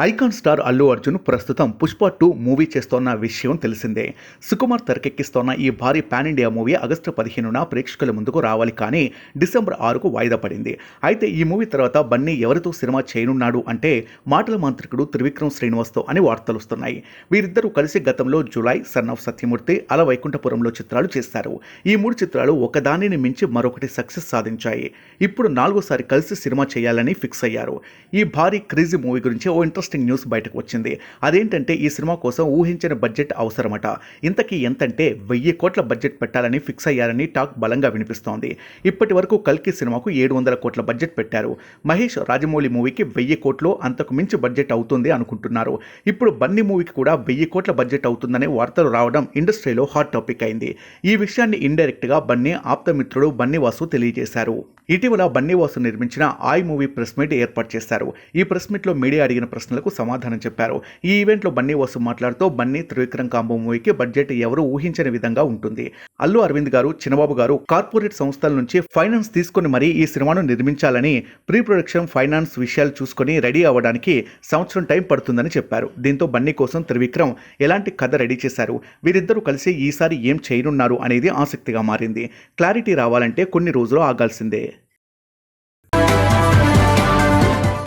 Icon star Allu Arjun ప్రస్తుతం Pushpa two movie చేస్తోన్న విషయం తెలిసిందే. సుకుమార్ తెరకెక్కిస్తోన్న ఈ భారీ పాన్ ఇండియా మూవీ ఆగస్టు పదిహేనున ప్రేక్షకుల ముందుకు రావాలి కానీ డిసెంబర్ ఆరుకు వాయిదా పడింది. అయితే ఈ మూవీ తర్వాత బన్నీ ఎవరితో సినిమా చేయనున్నాడు అంటే మాటల మాంత్రికుడు త్రివిక్రమ్ శ్రీనివాస్తో అని వార్తలు వస్తున్నాయి. వీరిద్దరూ కలిసి గతంలో జులై సన్ ఆఫ్ సత్యమూర్తి అల వైకుంఠపురంలో చిత్రాలు చేశారు. ఈ మూడు చిత్రాలు ఒకదానిని మించి మరొకటి సక్సెస్ సాధించాయి. ఇప్పుడు నాలుగోసారి కలిసి సినిమా చేయాలని ఫిక్స్ అయ్యారు. ఈ భారీ క్రేజీ మూవీ గురించి ఓ ఇంట్రెస్టింగ్ న్యూస్ బయటకు వచ్చింది. అదేంటంటే ఈ సినిమా కోసం ఊహించిన బడ్జెట్ అవసరమట. ఇంతకీ ఎంతంటే వెయ్యి కోట్ల బడ్జెట్ పెట్టాలని ఫిక్స్ అయ్యారని టాక్ బలంగా వినిపిస్తోంది. ఇప్పటి వరకు కల్కి సినిమాకు ఏడు వందల కోట్ల బడ్జెట్ పెట్టారు. మహేష్ రాజమౌళి మూవీకి వెయ్యి కోట్లు అంతకు మించి బడ్జెట్ అవుతుంది అనుకుంటున్నారు. ఇప్పుడు బన్నీ మూవీకి కూడా వెయ్యి కోట్ల బడ్జెట్ అవుతుందనే వార్తలు రావడం ఇండస్ట్రీలో హాట్ టాపిక్ అయింది. ఈ విషయాన్ని ఇండైరెక్ట్గా బన్నీ ఆప్తమిత్రుడు బన్నీవాసు తెలియజేశారు. ఇటీవల బన్నీవాసు నిర్మించిన ఆయ్ మూవీ ప్రెస్ మీట్ ఏర్పాటు చేశారు. ఈ ప్రెస్ మీట్లో మీడియా అడిగిన ప్రశ్న ప్రశ్నలకు సమాధానం చెప్పారు. ఈ ఈవెంట్లో బన్నీవాసు మాట్లాడుతూ బన్నీ త్రివిక్రమ్ కాంబో మూవీకి బడ్జెట్ ఎవరు ఊహించని విధంగా ఉంటుంది. అల్లు అరవింద్ గారు చిన్నబాబు గారు కార్పొరేట్ సంస్థల నుంచి ఫైనాన్స్ తీసుకొని మరీ ఈ సినిమాను నిర్మించాలని ప్రీ ప్రొడక్షన్ ఫైనాన్స్ విషయాలు చూసుకొని రెడీ అవ్వడానికి సంవత్సరం టైం పడుతుందని చెప్పారు. దీంతో బన్నీ కోసం త్రివిక్రమ్ ఎలాంటి కథ రెడీ చేశారు? వీరిద్దరూ కలిసి ఈసారి ఏం చేయనున్నారు అనేది ఆసక్తిగా మారింది. క్లారిటీ రావాలంటే కొన్ని రోజులు ఆగాల్సిందే.